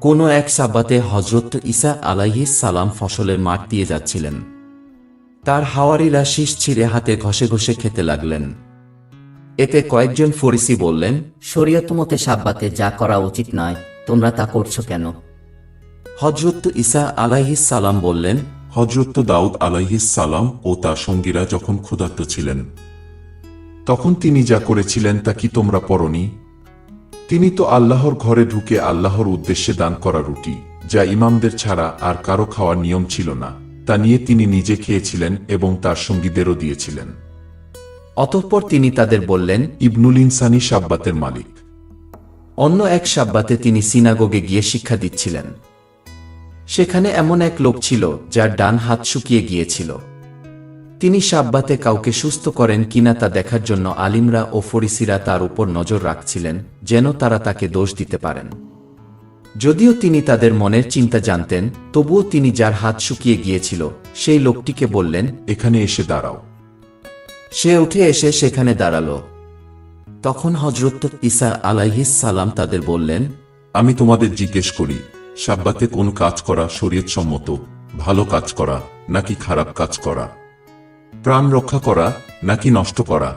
কোনো এক সাব্বাতে হজরত ইসা আলাইহিস সালাম ফসলের মাঠ দিয়ে যাচ্ছিলেন। তার হাওয়ারিরা শীষ ছিঁড়ে হাতে ঘষে ঘষে খেতে লাগলেন। এতে কয়েকজন ফরিসি বললেন শরীয়ত মতে সাব্বাতে যা করা উচিত নয় তোমরা তা করছ কেন? হজরত ইসা আলাইহিস সালাম বললেন হজরত দাউদ আলাইহিস সালাম ও তার সঙ্গীরা যখন ক্ষুধার্ত ছিলেন তখন তিনি যা করেছিলেন তা কি তোমরা পড়নি? তিনি তো আল্লাহর ঘরে ঢুকে আল্লাহর উদ্দেশ্যে দান করা রুটি যা ইমামদের ছাড়া আর কারও খাওয়ার নিয়ম ছিল না তা নিয়ে তিনি নিজে খেয়েছিলেন এবং তার সঙ্গীদেরও দিয়েছিলেন। অতঃপর তিনি তাদের বললেন ইবনুল ইনসানি সাব্বাতের মালিক। অন্য এক সাব্বাতে তিনি সিনাগোগে গিয়ে শিক্ষা দিচ্ছিলেন। সেখানে এমন এক লোক ছিল যার ডান হাত শুকিয়ে গিয়েছিল। তিনি সাব্বাতে কাউকে সুস্থ করেন কিনা তা দেখার জন্য আলিমরা ও ফরিসিরা তার উপর নজর রাখছিলেন যেন তারা তাকে দোষ দিতে পারেন। যদিও তিনি তাদের মনের চিন্তা জানতেন তবুও তিনি যার হাত শুকিয়ে গিয়েছিল সেই লোকটিকে বললেন এখানে এসে দাঁড়াও। সে উঠে এসে সেখানে দাঁড়াল। তখন হজরত ঈসা আলাইহিস সালাম তাদের বললেন আমি তোমাদের জিজ্ঞেস করি সাব্বাতে কোন কাজ করা শরীয়তসম্মত ভালো কাজ করা নাকি খারাপ কাজ করা? প্রাণ রক্ষা করা নাকি নষ্ট করা?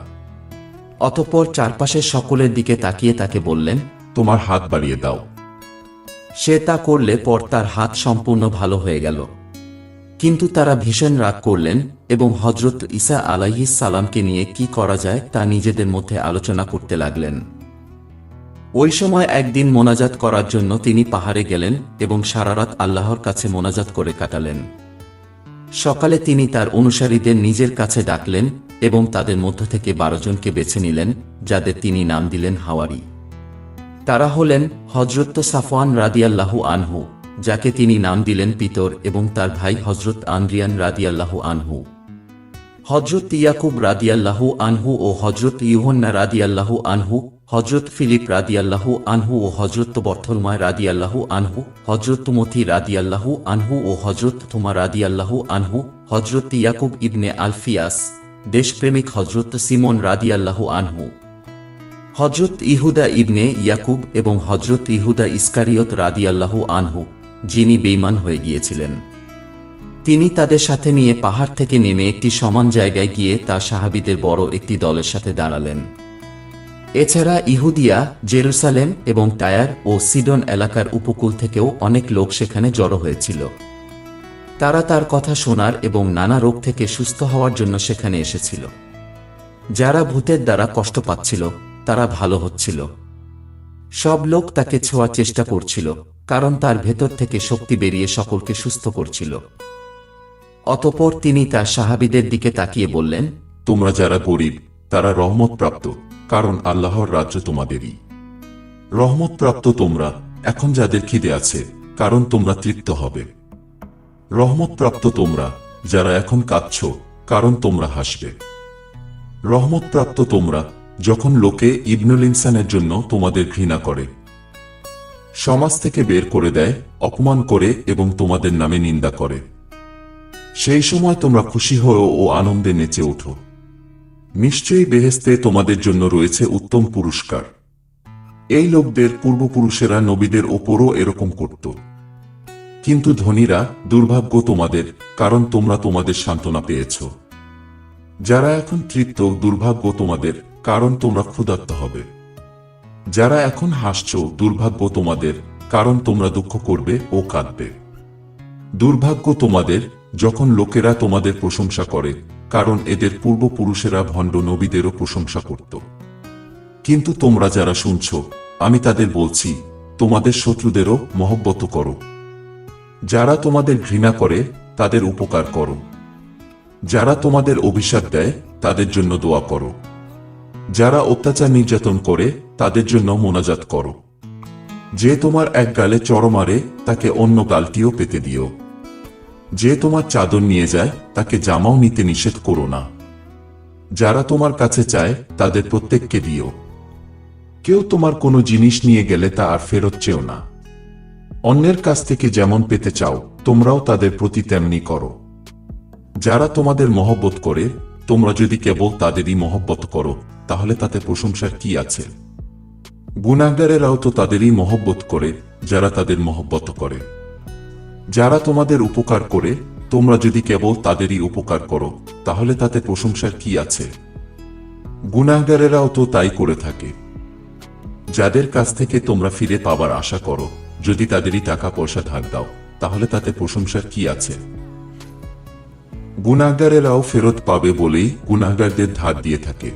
অতঃপর চারপাশের সকলের দিকে তাকিয়ে তাকে বললেন তোমার হাত বাড়িয়ে দাও। সে তা করলে পর তার হাত সম্পূর্ণ ভালো হয়ে গেল। কিন্তু তারা ভীষণ রাগ করলেন এবং হজরত ইসা আলাইহিস সালামকে নিয়ে কি করা যায় তা নিজেদের মধ্যে আলোচনা করতে লাগলেন। ওই সময় একদিন মোনাজাত করার জন্য তিনি পাহাড়ে গেলেন এবং সারারাত আল্লাহর কাছে মোনাজাত করে কাটালেন। সকালে তিনি তার অনুসারীদের নিজের কাছে ডাকলেন এবং তাদের মধ্য থেকে বারো জনকে বেছে নিলেন, যাদের তিনি নাম দিলেন হাওয়ারি। তারা হলেন হজরত সাফওয়ান রাদিয়াল্লাহু আনহু, যাকে তিনি নাম দিলেন পিতর এবং তার ভাই হজরত আন্দ্রিয়ান রাদিয়াল্লাহু আনহু। হজরত ইয়াকুব রাদিয়াল্লাহু আনহু ও হজরত ইউহন্না রাদিয়াল্লাহু আনহু হজরত ফিলিপ রাদিয়াল্লাহু আনহু ও হজরত বর্থলময় রাদিয়াল্লাহু আনহু হজরত মথি রাদিয়াল্লাহু আনহু ও হজরত থুমা রাদিয়াল্লাহু আনহু হজরত ইয়াকুব ইবনে আলফিয়াস, দেশপ্রেমিক হজরত সিমন রাদিয়াল্লাহু আনহু। হজরত ইহুদা ইবনে ইয়াকুব এবং হজরত ইহুদা ইস্কারিয়ত রাদিয়াল্লাহু আনহু, যিনি বেইমান হয়ে গিয়েছিলেন। তিনি তাদের সাথে নিয়ে পাহাড় থেকে নেমে একটি সমান জায়গায় গিয়ে তার সাহাবিদের বড় একটি দলের সাথে দাঁড়ালেন। এছাড়া ইহুদিয়া, জেরুসালেম এবং টায়ার ও সিডন এলাকার উপকূল থেকেও অনেক লোক সেখানে জড়ো হয়েছিল। তারা তার কথা শোনার এবং নানা রোগ থেকে সুস্থ হওয়ার জন্য সেখানে এসেছিল। যারা ভূতের দ্বারা কষ্ট পাচ্ছিল, তারা ভালো হচ্ছিল। সব লোক তাকে ছোঁয়ার চেষ্টা করছিল, কারণ তার ভেতর থেকে শক্তি বেরিয়ে সকলকে সুস্থ করছিল। অতপর তিনি তার সাহাবিদের দিকে তাকিয়ে বললেন, তোমরা যারা গরিব, তারা রহমত প্রাপ্ত। কারণ আল্লাহর রাজ্য তোমাদেরই। রহমত প্রাপ্ত তোমরা, এখন যাদের খিদে আছে, কারণ তোমরা তৃপ্ত হবে। রহমত প্রাপ্ত তোমরা, যারা এখন কাঁদছ, কারণ তোমরা হাসবে। রহমত প্রাপ্ত তোমরা, যখন লোকে ইবনুল ইনসানের জন্য তোমাদের ঘৃণা করে। সমাজ থেকে বের করে দেয়, অপমান করে এবং তোমাদের নামে নিন্দা করে। সেই সময় তোমরা খুশি হও ও আনন্দে নেচে ওঠো। নিশ্চয়ই বেহেস্তে তোমাদের জন্য রয়েছে উত্তম পুরস্কার। এই লোকদের পূর্বপুরুষেরা নবীদের ওপরও এরকম করত। কিন্তু ধনীরা দুর্ভাগ্য তোমাদের, কারণ তোমরা তোমাদের সান্ত্বনা পেয়েছ। যারা এখন তৃপ্ত, দুর্ভাগ্য তোমাদের, কারণ তোমরা ক্ষুধার্ত হবে। যারা এখন হাসছ, দুর্ভাগ্য তোমাদের, কারণ তোমরা দুঃখ করবে ও কাঁদবে। দুর্ভাগ্য তোমাদের, যখন লোকেরা তোমাদের প্রশংসা করে কারণ এদের পূর্বপুরুষেরা ভণ্ড নবীদেরও প্রশংসা করত। কিন্তু তোমরা যারা শুনছ, আমি তাদের বলছি, তোমাদের শত্রুদেরও মহব্বত করো। যারা তোমাদের ঘৃণা করে, তাদের উপকার করো। যারা তোমাদের অভিশাপ দেয়, তাদের জন্য দোয়া করো। যারা অত্যাচার নির্যাতন করে, তাদের জন্য মোনাজাত করো। যে তোমার এক গালে চড় মারে, তাকে অন্য গালটিও পেতে দিও। যে তোমার চাদর নিয়ে যায়, তাকে জামাও নিতে নিষেধ করো না। যারা তোমার কাছে চায়, তাদের প্রত্যেককে দিও। কেউ তোমার কোনো জিনিস নিয়ে গেলে তা আর ফেরত চেও না। অন্যের কাছ থেকে যেমন পেতে চাও, তোমরাও তাদের প্রতি তেমনি করো। যারা তোমাদের মহব্বত করে, তোমরা যদি কেবল তাদেরই মহব্বত করো, তাহলে তাতে প্রশংসার কি আছে? গুণাগারেরাও তো তাদেরই মহব্বত করে, যারা তাদের মহব্বত করে। যারা তোমাদের উপকার করে, তোমরা যদি কেবল তাদেরই উপকার করো, তাহলে তাতে প্রশংসার কি আছে? গুনাহগারেরাও তো তাই করে থাকে। যাদের কাছ থেকে তোমরা ফিরে পাবার আশা করো, যদি তাদেরই টাকা পয়সা ধার দাও, তাহলে তাতে প্রশংসার কি আছে? গুনাহগারেরাও ফেরত পাবে বলেই গুনাহগারদের ধার দিয়ে থাকে।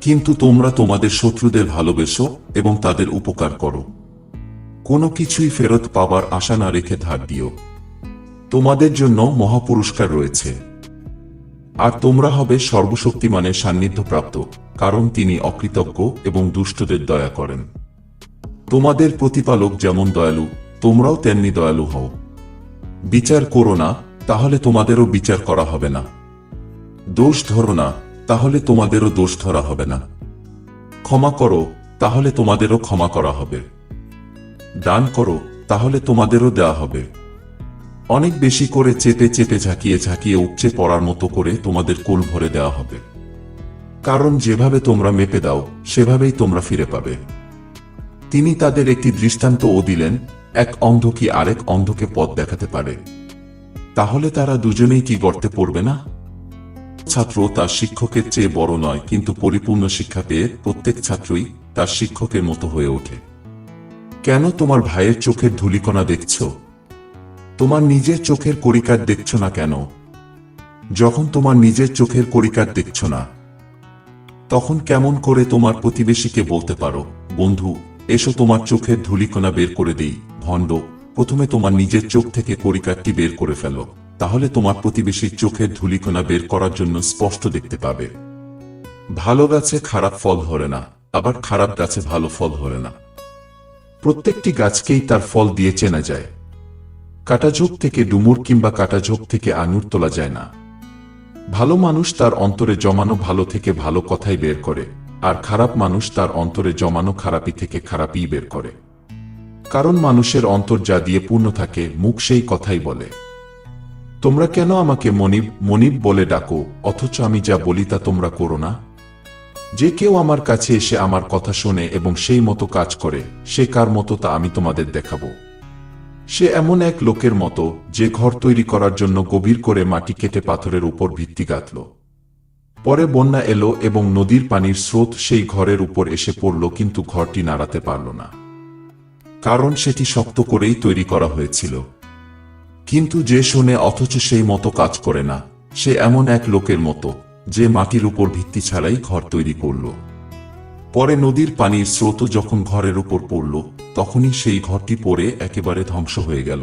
কিন্তু তোমরা তোমাদের শত্রুদের ভালোবেসো এবং তাদের উপকার করো। কোনো কিছুই ফেরত পাবার আশা না রেখে ধার দিও। তোমাদের জন্য মহাপুরস্কার রয়েছে। আর তোমরা হবে সর্বশক্তিমানের সান্নিধ্য প্রাপ্ত কারণ তিনি অকৃতজ্ঞ এবং দুষ্টদের দয়া করেন। তোমাদের প্রতিপালক যেমন দয়ালু, তোমরাও তেমনি দয়ালু হও। বিচার করো না, তাহলে তোমাদেরও বিচার করা হবে না। দোষ ধরো না, তাহলে তোমাদেরও দোষ ধরা হবে না। ক্ষমা করো, তাহলে তোমাদেরও ক্ষমা করা হবে। দান করো, তাহলে তোমাদেরও দেওয়া হবে। অনেক বেশি করে চেপে চেপে ঝাঁকিয়ে ঝাঁকিয়ে উপচে পড়ার মতো করে তোমাদের কোল ভরে দেওয়া হবে। কারণ যেভাবে তোমরা মেপে দাও, সেভাবেই তোমরা ফিরে পাবে। তিনি তাদের একটি দৃষ্টান্ত ও দিলেন, এক অন্ধ কি আরেক অন্ধকে পথ দেখাতে পারে। তাহলে তারা দুজনেই কি গর্তে পড়বে না? ছাত্র তার শিক্ষকের চেয়ে বড় নয়, কিন্তু পরিপূর্ণ শিক্ষা পেয়ে প্রত্যেক ছাত্রই তার শিক্ষকের মতো হয়ে ওঠে। কেন তোমার ভাইয়ের চোখের ধুলিকণা দেখছ? তোমার নিজের চোখের করিকার দেখছ না কেন? যখন তোমার নিজের চোখের করিকার দেখছ না, তখন কেমন করে তোমার প্রতিবেশীকে বলতে পারো, বন্ধু, এসো তোমার চোখের ধুলিকণা বের করে দেই, ভণ্ড, প্রথমে তোমার নিজের চোখ থেকে করিকারটি বের করে ফেলো, তাহলে তোমার প্রতিবেশীর চোখের ধুলিকণা বের করার জন্য স্পষ্ট দেখতে পাবে। ভালো গাছে খারাপ ফল ধরে না, আবার খারাপ গাছে ভালো ফল ধরে না। প্রত্যেকটি গাছকেই তার ফল দিয়ে চেনা যায়। কাটাঝোপ থেকে ডুমুর কিংবা কাটাঝোপ থেকে আঙুর তোলা যায় না। ভালো মানুষ তার অন্তরে জমানো ভালো থেকে ভালো কথাই বের করে, আর খারাপ মানুষ তার অন্তরে জমানো খারাপি থেকে খারাপই বের করে। কারণ মানুষের অন্তর যা দিয়ে পূর্ণ থাকে, মুখ সেই কথাই বলে। তোমরা কেন আমাকে মনিব মনিব বলে ডাকো, অথচ আমি যা বলি তা তোমরা করো না? যে কেউ আমার কাছে এসে আমার কথা শোনে এবং সেই মতো কাজ করে, সে কার মতো তা আমি তোমাদের দেখাবো। সে এমন এক লোকের মতো, যে ঘর তৈরি করার জন্য গভীর করে মাটি কেটে পাথরের উপর ভিত্তি গাঁথল। পরে বন্যা এলো এবং নদীর পানির স্রোত সেই ঘরের উপর এসে পড়ল, কিন্তু ঘরটি নাড়াতে পারল না। কারণ সেটি শক্ত করেই তৈরি করা হয়েছিল। কিন্তু যে শোনে অথচ সেই মতো কাজ করে না, সে এমন এক লোকের মতো যে মাটির উপর ভিত্তি ছাড়াই ঘর তৈরি করল। পরে নদীর পানির স্রোত যখন ঘরের উপর পড়ল, তখনই সেই ঘরটি পড়ে একেবারে ধ্বংস হয়ে গেল।